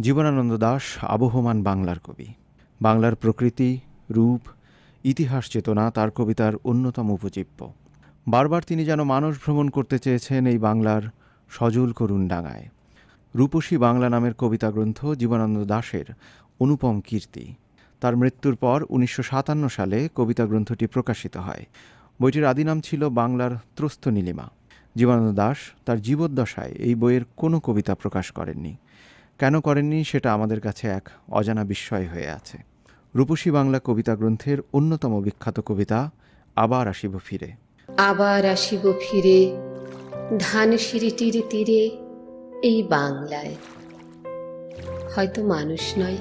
জীবনানন্দ দাশ আবহমান বাংলার কবি। বাংলার প্রকৃতি, রূপ, ইতিহাস, চেতনা তার কবিতার অন্যতম উপজীব্য। বারবার তিনি যেন মানস ভ্রমণ করতে চেয়েছেন এই বাংলার সজল করুণ ডাঙায় রূপসী বাংলা নামের কবিতা গ্রন্থ জীবনানন্দ দাশের অনুপম কীর্তি। তার মৃত্যুর পর উনিশশো সাতান্ন সালে কবিতা গ্রন্থটি প্রকাশিত হয়। বইটির আদি নাম ছিল বাংলার ত্রস্ত নীলিমা। জীবনানন্দ দাস তার জীবদ্দশায় এই বইয়ের কোনো কবিতা প্রকাশ করেননি। কেন করেননি সেটা আমাদের কাছে এক অজানা বিস্ময় হয়ে আছে। রূপসী বাংলা কবিতা গ্রন্থের অন্যতম বিখ্যাত কবিতা, আবার আসিব ফিরে। আবার আসিব ফিরে, ধান সিঁড়িটির তীরে, এই বাংলায়। হয়তো মানুষ নয়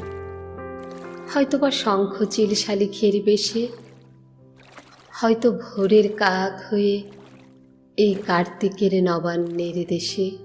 হয়তো বা শঙ্খ চিল শালিখের বেশে, হয়তো ভোরের কাক হয়ে এই কার্তিকের নবান্নের দেশে।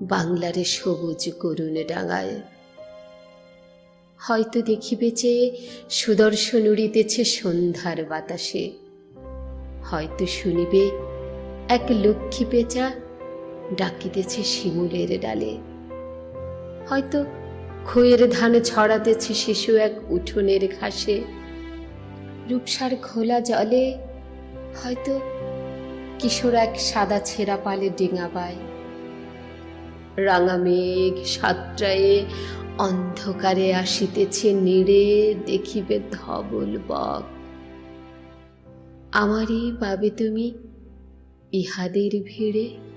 বাংলার সবুজ করুণ ডাঙায়। হয়তো দেখিবে যে সুদর্শন উড়িতেছে সন্ধ্যার বাতাসে। হয়তো শুনিবে এক লক্ষ্মী পেঁচা ডাকিতেছে শিমুলের ডালে। হয়তো খইয়ের ধান ছড়াতেছে শিশু এক উঠোনের ঘাসে। রূপসার খোলা জলে হয়তো কিশোর এক সাদা ছেঁড়া পালে ডিঙা পায়। রাঙা মেঘ সাতটায়ে অন্ধকারে আসিতেছে নেড়ে দেখিবে ধবল বক। আমারই পাবে তুমি ইহাদের ভিড়ে।